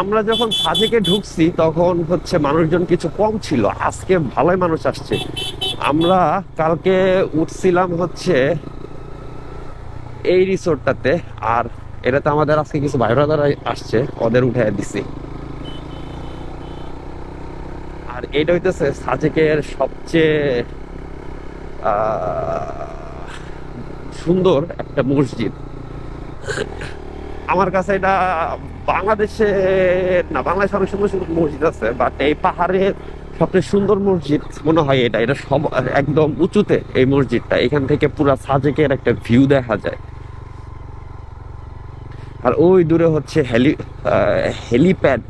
আমরা যখন সাজেকে ঢুকছি, তখন হচ্ছে মানুষজন কিছু কম ছিল। আজকে ভালোই মানুষ আসছে। আমরা কালকে উঠছিলাম হচ্ছে এই রিসোর্টটাতে, আর এটাতে আমাদের আজকে কিছু ভাই ব্রাদার আসছে, ওদের উঠে দিছি। আর এটা হইতেছে সাজেকের সবচেয়ে সুন্দর একটা মসজিদ। আমার কাছে এটা বাংলাদেশে, না, বাংলাদেশে অনেক সুন্দর সুন্দর মসজিদ আছে বাট এই পাহাড়ের সবচেয়ে সুন্দর মসজিদ মনে হয় এটা এটা সব একদম উঁচুতে এই মসজিদটা, এখান থেকে পুরো সাজেকের একটা ভিউ দেখা যায়। আর ওই দূরে হচ্ছে হেলি হেলিপ্যাড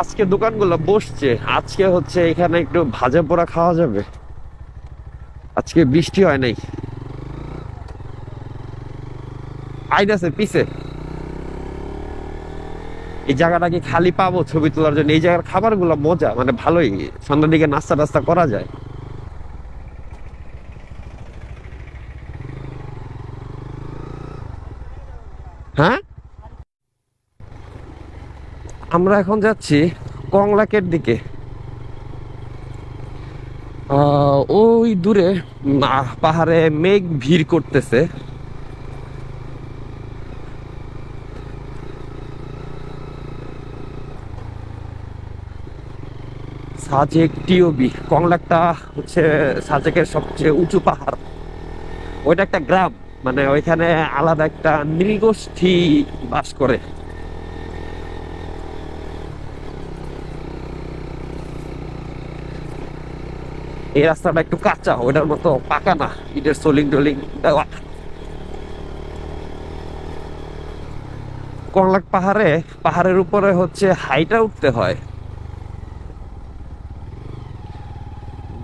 আজকে দোকানগুলো বসছে। আজকে হচ্ছে এখানে একটু ভাজা পোড়া খাওয়া যাবে। আজকে বৃষ্টি হয় নাই। আইনাছে পিছে। এই জায়গাটা কি খালি পাবো? ছবি তোলার জন্য। এই জায়গার খাবারগুলো মজা। মানে ভালোই। সন্ধ্যার দিকে নাস্তা টাস্তা করা যায় হ্যাঁ আমরা এখন যাচ্ছি কংলাকের দিকে। ওই দূরে পাহাড়ে মেঘ ভিড় করতেছে। সাজেক টিওবি, কংলাকটা হচ্ছে সাজেকের সবচেয়ে উঁচু পাহাড়। ওইটা একটা গ্রাম মানে ওইখানে আলাদা একটা নৃগোষ্ঠী বাস করে। এই রাস্তাটা একটু কাঁচা, ওটার মতো পাকা না। ইটের সোলিং টোলিং, দেওয়া। কংলাক পাহাড়ে, পাহাড়ের উপরে হচ্ছে হাইটা উঠতে হয়।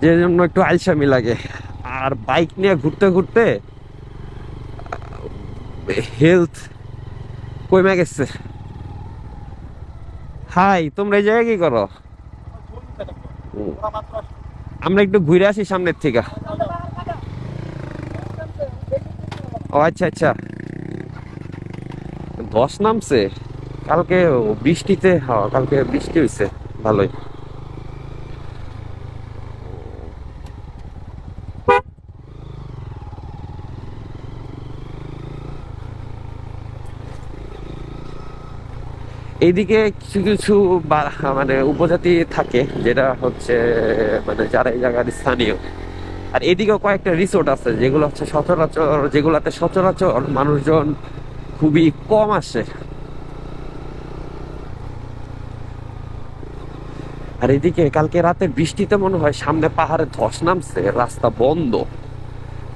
যে জন্য একটু আলসামি লাগে। আর বাইক নিয়ে ঘুরতে ঘুরতে, হেলথ কমে গেছে। হাই, তোমরা এই জায়গায় কি করো? আমরা একটু ঘুরে আসি সামনের থেকে। ও আচ্ছা আচ্ছা। দশ নামছে। কালকে বৃষ্টিতে হ কালকে বৃষ্টি হয়েছে। ভালোই। এইদিকে কিছু কিছু মানে উপজাতি থাকে, যেটা হচ্ছে মানে যারা এই জায়গার স্থানীয়। আর এদিকেও কয়েকটা রিসোর্ট আছে, যেগুলো হচ্ছে সচরাচর, যেগুলাতে সচরাচর মানুষজন খুবই কম আসে। আর এদিকে কালকে রাতে বৃষ্টিতে মনে হয় সামনে পাহাড়ে ধস নামছে, রাস্তা বন্ধ।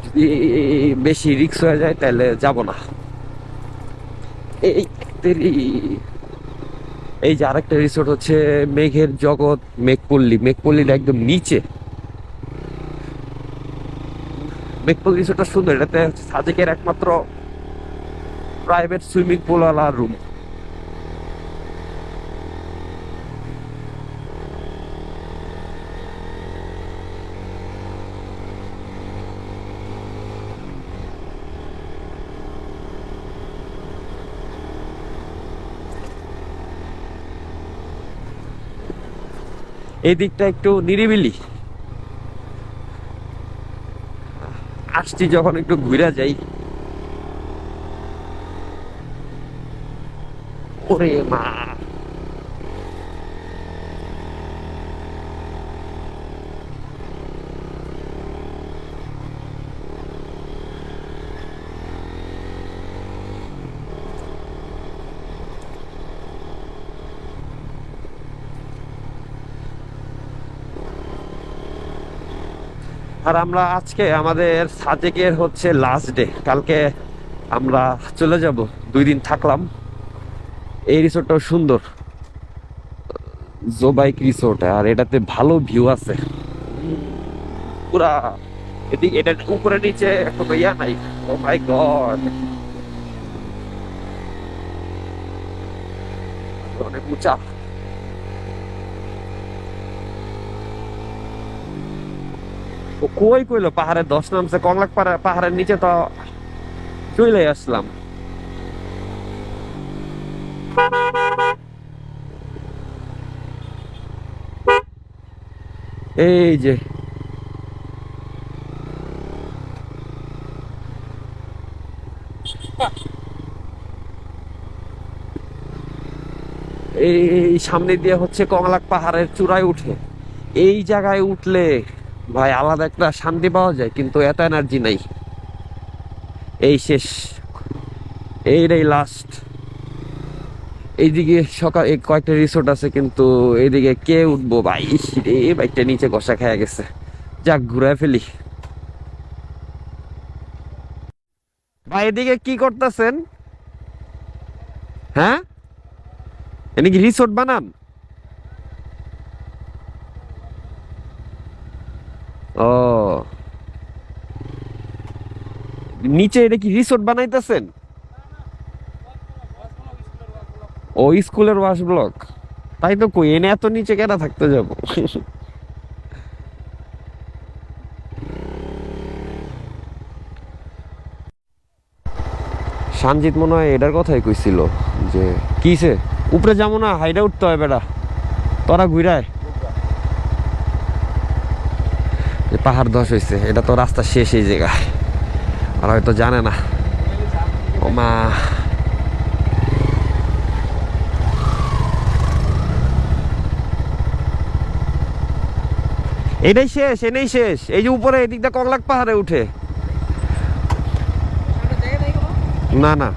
যদি বেশি রিক্স হয়ে যায়, তাহলে যাব না। এই এই যে আরেকটা রিসোর্ট হচ্ছে মেঘের জগৎ, মেঘপল্লী। মেঘপল্লীর একদম নিচে। মেঘপল্লী রিসোর্টটা সুন্দর, এটাতে সাজেকের একমাত্র প্রাইভেট সুইমিং পুল ওয়ালা রুম এই দিকটা একটু নিরিবিলি। আসছি যখন একটু ঘুরে যাই। ওরে মা। আর আমরা আজকে আমাদের সাজেকের হচ্ছে লাস্ট ডে কালকে আমরা চলে যাব। দুই দিন থাকলাম। এই রিসোর্টটাও সুন্দর। জোবাইক রিসোর্ট আর এটাতে ভালো ভিউ আছে। পুরা এদিকে এটা উপরে নিচে কোনো ইয়া নাই। ও মাই গড অনেক উঁচা। কই কইলো? পাহাড়ের দশ নামছে, কংলাক পাহাড়- পাহাড়ের নিচে তো চলে আসলাম। এই যে। এই সামনে দিয়ে হচ্ছে কংলাক পাহাড়ের চূড়ায় উঠে। এই জায়গায় উঠলে ভাই, আলাদা একটা শান্তি পাওয়া যায়, কিন্তু এত এনার্জি নাই। এই শেষ। এইটাই লাস্ট এইদিকে সকাল, এই কয়েকটা রিসোর্ট আছে, কিন্তু এইদিকে কে উঠবো ভাই? রে, বাইকটা নিচে ঘষা খেয়ে গেছে। যাক ঘুরে ফেলি। ভাই, এদিকে কি করতেছেন? হ্যাঁ? এনে কি রিসোর্ট বানান? ও। নিচে এটা কি রিসোর্ট বানাইতেছেন? ও, স্কুলের ওয়াশ ব্লক তাই তো কই, এনে এত নিচে কেন থাকতে যাব? সানজিৎ মনে হয় এটার কথাই কইছিল যে, কিসে? উপরে যাব না হাইডা উঠতে হয় বেটা তোরা ঘুরায়। যে পাহাড় ধস হয়েছে এটা তো রাস্তা শেষ এই জায়গায়। আর হয়তো জানে না। ও মা এটাই শেষ এনেই শেষ। এই যে উপরে এদিকটা কংলাক পাহাড়ে উঠে। না না।